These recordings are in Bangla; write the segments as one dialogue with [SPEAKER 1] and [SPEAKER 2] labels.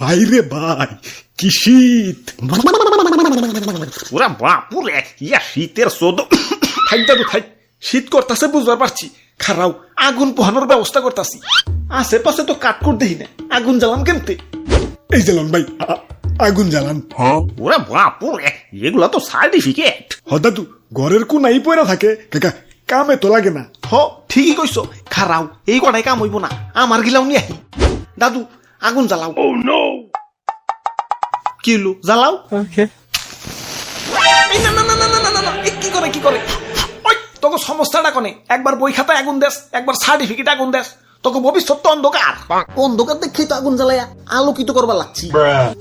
[SPEAKER 1] বাইরে ভাই কি শীত?
[SPEAKER 2] পুরা বাপুরে ইয়া শীতের সোদ
[SPEAKER 1] দাদু শীত করতেছে বুঝবার পারছি। খারাও আগুন পোহানোর ব্যবস্থা করতেছি।
[SPEAKER 2] আশেপাশে তো কাট করে দেখি না আগুন জ্বালাম কেমতে?
[SPEAKER 1] এই জ্বালান ভাই আগুন জ্বালান।
[SPEAKER 2] পুরা বাপুরে এগুলা তো সার্টিফিকেট।
[SPEAKER 1] হ দাদু ঘরের কোনাই পয়রা থাকে। কাকা কামে তো লাগে না।
[SPEAKER 2] হ ঠিকই কইছো। খারাও এই কটাই কাম হইব না। আমার গিলাও নিয়ে আহি। দাদু আগুন জ্বালাও। oh, কি হলো? জ্বালাও? না না না না না না না কি করে কি করে? তোকে সমস্যাটা কনে? একবার বই খাতায় আগুন দেশ একবার সার্টিফিকেট আগুন দেশ তোকে ভবিষ্যৎ তো অন্ধকার। অন্ধকার দেখি তো আগুন জ্বালাইয়া আলোকিত করবার লাগছি।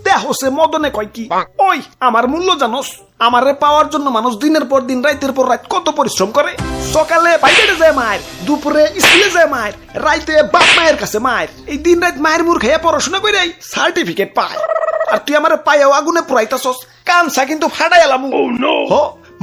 [SPEAKER 2] দেহ সে মদনে কয় কি? ওই আমার মূল্য জানোস? আমারে পাওয়ার জন্য মানুষ দিনের পর দিন রাতের পর রাত কত পরিশ্রম করে? সকালে বাইরে যায় মায়ের দুপুরে স্কুলে যায় মায়ের রাইতে বাপ মায়ের কাছে মায়ের। এই দিন রাত মায়ের মুখ খেয়ে পড়াশোনা করে সার্টিফিকেট পায়। আর তুই আমার পায়েও আগুনে পুরাইতাছস কানসা কিন্তু ফাটাই এলাম হ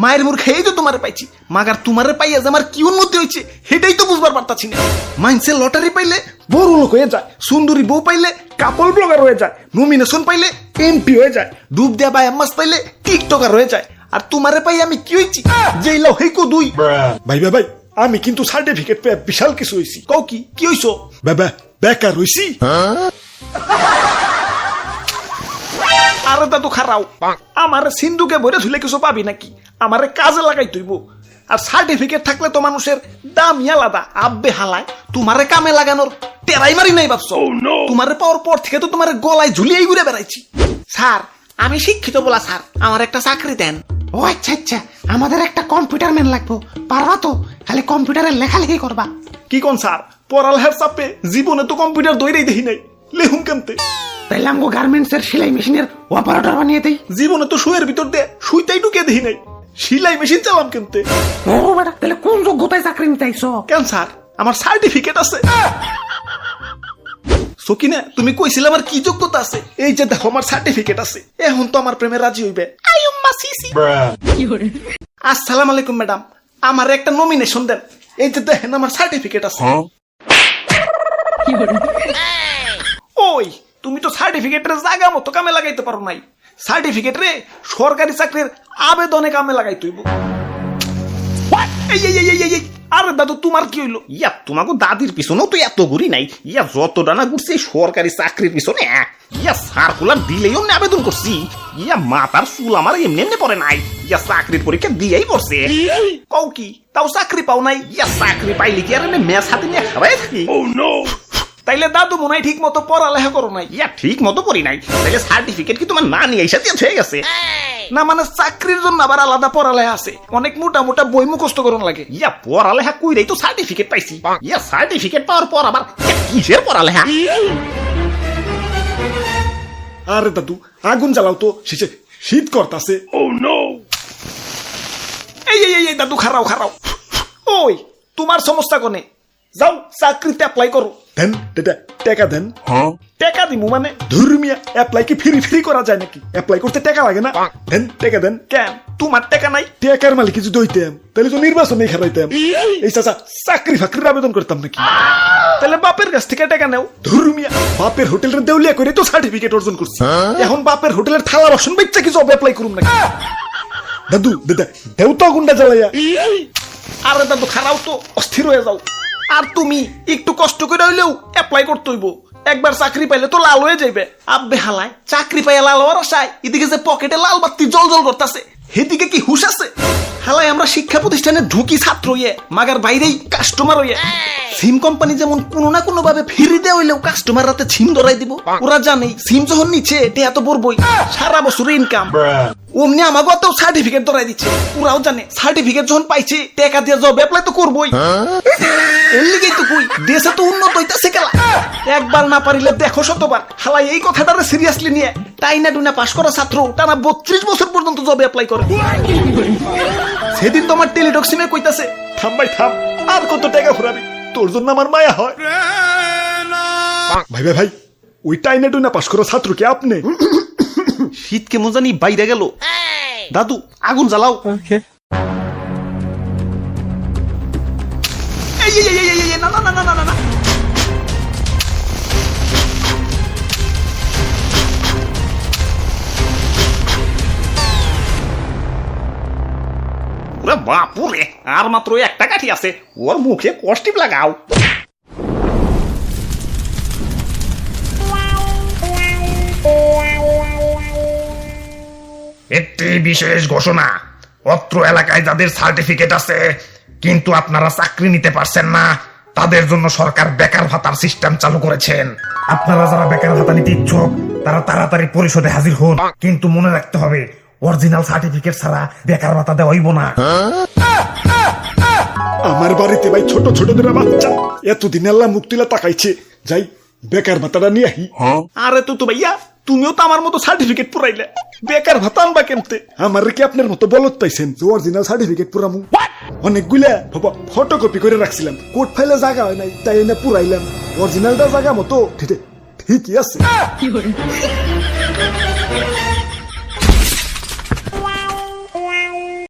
[SPEAKER 2] মায়ের মুখ খেয়েই তো তোমারে পাইছি। মাগার তোমারে পাইয়া যে আমার কি উন্নতি হয়েছে সেটাই তো বুঝবার পারতাছি না। মাইন্সে লটারি পাইলে বড় লোক হয়ে যায় সুন্দরী বউ পাইলে কাপল ব্লগার হয়ে যায় নমিনেশন পাইলে এমপি হয়ে যায় ডুব দেয়া বা এমাস পাইলে টিকটকার হয়ে যায়। আর তোমারে পাই আমি কি হয়েছি যেই লাও হেকো দুই।
[SPEAKER 1] ভাই ভাই ভাই আমি কিন্তু সার্টিফিকেট পেয়ে বিশাল কিছু হয়েছি
[SPEAKER 2] কও কি? কি হইছো?
[SPEAKER 1] বাবা বেকার হইছি।
[SPEAKER 2] আরে দাদু খারাও। আমার সিন্ধুকে ভরে ধুলে কিছু পাবি নাকি? আমারে কাজে লাগাই তুইব। আর সার্টিফিকেট থাকলে তো মানুষের দামই আলাদা। আব্বে হালায় তোমারে কামে লাগানোর টেরাই মারি নাই ভাবছ? তোমারে পাওয়ার পর থেকে তো তোমার গলায় ঝুলিয়েই ঘুরে বেড়াইছি। স্যার আমি শিক্ষিত বলা স্যার আমার একটা চাকরি দেন। ও আচ্ছা আচ্ছা আমাদের একটা কম্পিউটার ম্যান লাগবো। পারবা তো? খালি কম্পিউটারে লেখালেখি করবা। কি কোন স্যার? পড়ালেখার চাপে জীবনে তো কম্পিউটার দইরেই দেখি নাই। লেহুম কেমতে? তাইলে আমগো গার্মেন্টস এর সেলাই মেশিনের অপারেটর বানিয়ে দেই। জীবনে তো শুয়ের ভিতর দিয়ে সুইটাই ঢুকে দেখি নাই। সেলাই মেশিন চালাম কেমতে
[SPEAKER 3] ও বেটা তাহলে কোন যোগ্যতায় চাকরি নিতে আইছো
[SPEAKER 2] কেন স্যার আমার সার্টিফিকেট আছে। সকিনা তুমি কইছিলে আমার কি যোগ্যতা আছে? এই যে দেখো আমার সার্টিফিকেট আছে। এখন তো আমার প্রেমে রাজি হইবে। সিসি আসসালামু আলাইকুম ম্যাডাম। আমার একটা নমিনেশন দেন। এই যে দেখেন আমার সার্টিফিকেট আছে। তো সার্টিফিকেটের জায়গা মতো কামে লাগাইতে পারো নাই সার্টিফিকেট রে সরকারি চাকরির আবেদনে কামে লাগাই তুইব আরে দাদু, তোমার কি হইল? ইয়া তোমাকে দাদির পিছনেও তো এত ঘুরি নাই। ইয়া, যত ডানা ঘুরছে সরকারি চাকরির পিছনে ইয়া সার্কুলার দিলেই অমনি আবেদন করছি। ইয়া মাতার চুল আমার এমনি এমনি পড়ে নাই। ইয়া, চাকরির পরীক্ষা দিয়েই পড়ছে। কও কি? তাও চাকরি পাও নাই? ইয়া, চাকরি পাইলে কি আর ম্যাচ হাতে নিয়ে খাবাই থাকি? তাইলে দাদু মনে হয় ঠিক মতো পড়ালেখা করো নাই। ইয়া ঠিক মতো পড়ি নাই। তাইলে সার্টিফিকেট কি তোমার না নিয়ে এসে দিয়ে হয়ে গেছে? না মানে চাকরির জন্য আবার আলাদা পড়ালেখা আছে। অনেক মোটা মোটা বই মুখস্থ করুন লাগে। ইয়া পড়ালেখা কইরাই তো সার্টিফিকেট পাইছি। ইয়া সার্টিফিকেট পাওয়ার পর আবার কিসের পড়ালেখা?
[SPEAKER 1] আরে দাদু আগুন জ্বালাও তো। শেষে শীত করতাছে।
[SPEAKER 2] এই এই এই, এই দাদু খারাও খারাও। ওই তোমার সমস্যা কোনে? যাও চাকরিতে অ্যাপ্লাই করো
[SPEAKER 1] দেন দাদা টাকা দেন।
[SPEAKER 2] টাকা দিমু মানে?
[SPEAKER 1] ধর্মিয়া অ্যাপ্লাই কি ফ্রি ফ্রি করা যায় নাকি? অ্যাপ্লাই করতে টাকা লাগে না? দেন টাকা দেন।
[SPEAKER 2] কেন? তোমার টাকা নাই?
[SPEAKER 1] টাকার মালিক যদি হইতাম তাহলে তো নির্বাচনে খারাইতাম এই চাচা চাকরি ফাকরির আবেদন করতাম নাকি?
[SPEAKER 2] তাহলে বাপের কাছ থেকে টাকা নেও।
[SPEAKER 1] ধর্মিয়া বাপের হোটেলের দেউলিয়া করে তো সার্টিফিকেট অর্জন করছি এখন বাপের হোটেলের থালা বাসন বেচছে কি জব অ্যাপ্লাই করুম নাকি? দাদু দাদা দেউ তো গুন্ডা জ্বালাইয়া।
[SPEAKER 2] আরে দাদু খারাও তো অস্থির হয়ে যাও। আর তুমি একটু কষ্ট করে হইলেও অ্যাপ্লাই করতে হইব। একবার চাকরি পাইলে তো লাল হয়ে যাইবে। আব্বে হালায়, চাকরি পাইয়া লাল হওয়ার আশায় এদিকে যে পকেটে লাল বাতি জল জল করতেছে। সেদিকে কি হুশ আছে? হালায় আমরা শিক্ষা প্রতিষ্ঠানে ঢুকি ছাত্র ইয়ে মাগার বাইরেই কাস্টমার হইয়ে সিম কোম্পানি যেমন কোনো না কোনো ভাবে ফিরি দেওয়া হইলেও কাস্টমার রাতে সিম ধরাই দিব। ওরা জানেই সিম যখন নিচ্ছে এটা এত বড়বই সারা বছর ইনকাম অমনি আমাকে তো সার্টিফিকেট ধরাই দিচ্ছে। ওরাও জানে সার্টিফিকেট যখন পাইছে টাকা দিয়ে জব অ্যাপ্লাই তো করবই। এর লিগেই তো কই দেশে তো উন্নত হইতাছে খেলা একবার না পারিলে দেখো শতবার হালাই এই কথাটারে সিরিয়াসলি নিয়ে টাইনা টুনা পাশ করা ছাত্র টানা বত্রিশ বছর পর্যন্ত জব অ্যাপ্লাই করে। সেদিন তো আমার টেলিটক্সিমে কইতাছে
[SPEAKER 1] থাম ভাই থাম আর কত টাকা ফুরাবি তোর জন্য আমার মায়া হয়। ভাই ভাই ভাই ওই টাইনে টুইনা পাশ করা ছাত্র কি আপনি?
[SPEAKER 2] শীত কেমন জানি বাইরে গেল। দাদু আগুন জ্বালাও। না না না না, না বাপুরে, আর মাত্র একটা কাঠি আছে। ওর মুখে কষ্টিপ লাগাও।
[SPEAKER 4] একটি বিশেষ ঘোষণা। অত্র এলাকায় যাদের সার্টিফিকেট আছে, কিন্তু আপনারা চাকরি নিতে পারছেন না, তাদের জন্য সরকার বেকার ভাতার সিস্টেম চালু করেছেন। আপনারা যারা বেকার ভাতা নিতে ইচ্ছুক, তারা তাড়াতাড়ি পরিষদে হাজির হন। কিন্তু মনে রাখতে হবে অরিজিনাল সার্টিফিকেট ছাড়া বেকার ভাতা দেওয়া হইব না।
[SPEAKER 1] আমার বাড়িতে ভাই ছোট ছোট দুরা বাচ্চা। এতদিন আল্লাহ মুক্তিলা তাকাইছে। যাই বেকার ভাতাটা নিয়ে আহি।
[SPEAKER 2] আরে তো তো ভাইয়া তুমিও তো আমার মতো সার্টিফিকেট পুরাইলে। বেকার ভাতা আনবা কেমতে?
[SPEAKER 1] আমার কি আপনার মতো বলত পাইছেন যে অরিজিনাল সার্টিফিকেট পুরামু? অনেকগুলা বাবা ফটোকপি করে রাখছিলাম। কোর্ট ফাইলে জায়গা হয় নাই তাই না পুরাইলাম। অরিজিনালটা জায়গা মতো ঠিক ঠিকই আছে।